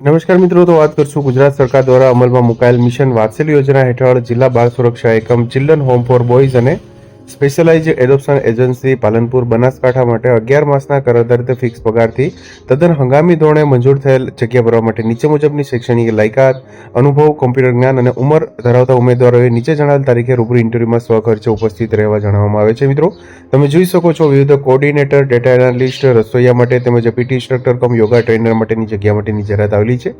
નમસ્કાર મિત્રો, તો વાત કરશું ગુજરાત સરકાર દ્વારા અમલમાં મુકાયેલ મિશન વાત્સલ્ય યોજના હેઠળ જિલ્લા બાળ સુરક્ષા એકમ, ચિલ્ડ્રન હોમ ફોર બોયઝ અને specialise adoption agency Palanpur Banaskantha માટે અગિયાર માસના કરદર્દ ફિક્સ પગારથી તદ્દન હંગામી ધોરણે મંજૂર થયેલ જગ્યા ભરવા માટે નીચે મુજબની શૈક્ષણિક લાયકાત, અનુભવ, કોમ્પ્યુટર જ્ઞાન અને ઉંમર ધરાવતા ઉમેદવારોએ નીચે જણાવેલ તારીખે રૂબરૂ ઇન્ટરવ્યુમાં સ્વખર્ચે ઉપસ્થિત રહેવા જણાવવામાં આવે છે. મિત્રો, તમે જોઈ શકો છો વિવિધ કોર્ડિનેટર ડેટા એનાલિસ્ટ, રસોઈયા માટે તેમજ PT instructor cum yoga trainer માટેની જગ્યા માટેની જાહેરાત આવેલી છે.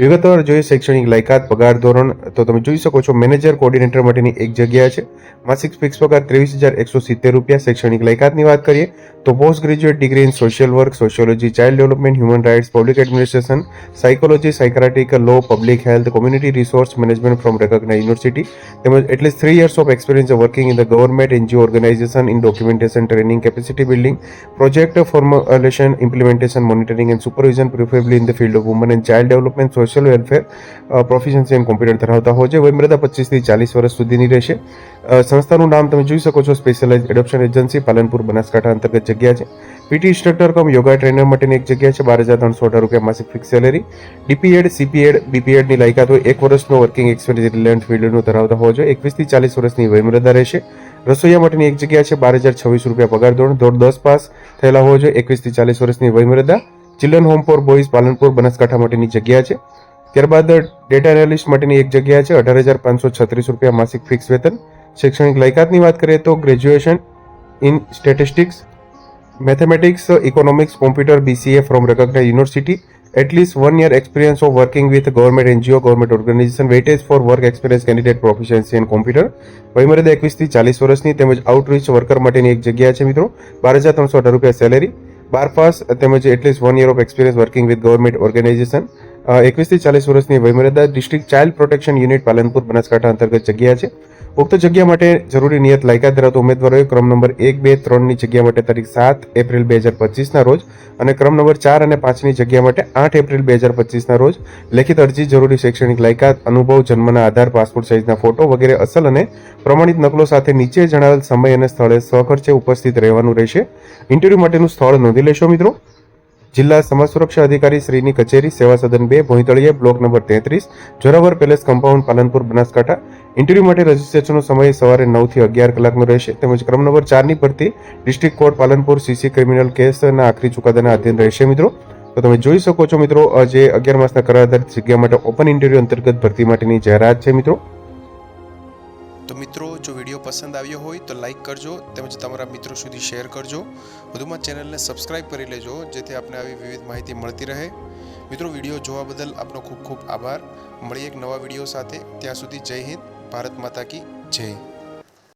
વિગતવાર જોઈએ શૈક્ષણિક લાયકાત, પગાર ધોરણ, તો તમે જોઈ શકો છો મેનેજર કોર્ડિનેટર માટેની એક જગ્યા છે. માસિક ફિક્સ પગાર ત્રેવીસ હજાર એકસો સિત્તેર રૂપિયા શૈક્ષણિક લાયકાતની વાત કરીએ તો post graduate degree in social work sociology child development human rights public administration psychology psychiatric law public health community resource management from recognise university તેમજ at least three years of experience working in the government NGO organisation in documentation training capacity building project formulation implementation monitoring and supervision preferably in the field of woman and child development social welfare proficiency and computer ધરાવતા હોય છે. વયમર્યાદા પચીસથી ચાલીસ વર્ષ સુધીની રહેશે. અ, સંસ્થાનું નામ તમે જોઈ શકો છો specialise adoption agency Palanpur, Banaskantha અંતર્ગત જગ્યા છે. PT instructor cum yoga trainer માટેની એક જગ્યા છે, બાર હજાર ત્રણસો અઢાર રૂપિયા માસિક ફિક્સ સેલેરી ડીપીએડ સીપીએડ બીપીએડની લાયકાત હોય, એક વર્ષનો વર્કિંગ એક્સપિરિયન્સ રિલેવન્ટ ફિલ્ડનું ધરાવતા હોવો જોઈએ. એકવીસથી ચાલીસ વર્ષની વયમર્યાદા રહેશે. રસોઈયા માટેની એક જગ્યા છે, બાર હજાર છવ્વીસ રૂપિયા પગાર ધોરણ ધોરણ દસ પાસ થયેલા હોવો જોઈએ, એકવીસથી ચાલીસ વર્ષની વયમર્યાદા children home for boys Palanpur, Banaskantha માટેની જગ્યા છે. ત્યારબાદ ડેટા એનાલિસ્ટ માટેની એક જગ્યા છે, અઢાર હજાર પાંચસો છત્રીસ રૂપિયા માસિક ફિક્સ વેતન. શૈક્ષણિક લાયકાતની વાત કરીએ તો graduation in statistics mathematics economics computer BCA from recognise university at least one year experience of working with government NGO government organisation weightage for work experience candidate proficiency in computer વયમર્યાદા એકવીસથી ચાલીસ વર્ષની તેમજ outreach worker માટેની એક જગ્યા છે મિત્રો. બાર હજાર ત્રણસો અઢાર રૂપિયા સેલેરી બાર પાસ તેમજ at least one year of experience working with government organisation એકવીસથી ચાલીસ વર્ષની વયમર્યાદા district child protection unit Palanpur Banaskantha અંતર્ગત જગ્યા છે. ઉક્ત જગ્યા માટે જરૂરી નિયત લાયકાત ધરાવતા ઉમેદવારોએ ક્રમ નંબર એક, બે ત્રણની જગ્યા માટે તારીખ સાત એપ્રિલ બે હજાર પચીસના રોજ અને ક્રમ નંબર ચાર અને પાંચની જગ્યા માટે આઠ એપ્રિલ બે હજાર પચીસના રોજ લેખિત અરજી, જરૂરી શૈક્ષણિક લાયકાત, અનુભવ, જન્મના આધાર, પાસપોર્ટ સાઇઝના ફોટો વગેરે અસલ અને પ્રમાણિત નકલો સાથે નીચે જણાવેલ સમય અને સ્થળે સ્વખર્ચે ઉપસ્થિત રહેવાનું રહેશે. ઇન્ટરવ્યૂ માટેનું સ્થળ નોંધી લેશો મિત્રો. જિલ્લા સમાજ સુરક્ષા અધિકારી શ્રીની કચેરી, સેવા સદન બે ભોંતળીયા બ્લોક નંબર તેત્રીસ, Zorawar palace compound, Palanpur, Banaskantha. Interview માટે રજીસ્ટ્રેશનનો સમય સવારે નવથી અગિયાર કલાકનો રહેશે. તેમજ ક્રમ નંબર ચારની ભરતી district court Palanpur CC criminal કેસના આખરી ચુકાદાના અધીન રહેશે મિત્રો. તો તમે જોઈ શકો છો મિત્રો જે અગિયાર માસના કરાર આધારિત જગ્યા માટે ઓપન ઇન્ટરવ્યૂ અંતર્ગત ભરતી માટેની જાહેરાત છે મિત્રો. તો મિત્રો, જો વીડિયો પસંદ આવ્યો હોય તો લાઈક કરજો, તેમજ તમારા મિત્રો સુધી શેર કરજો. વધુમાં ચેનલને સબસ્ક્રાઇબ કરી લેજો, જેથી આપને આવી વિવિધ માહિતી મળતી રહે. મિત્રો, વીડિયો જોવા બદલ આપનો ખૂબ ખૂબ આભાર. મળીએ એક નવા વીડિયો સાથે. ત્યાં સુધી જય હિન્દ. ભારત માતા કી જય.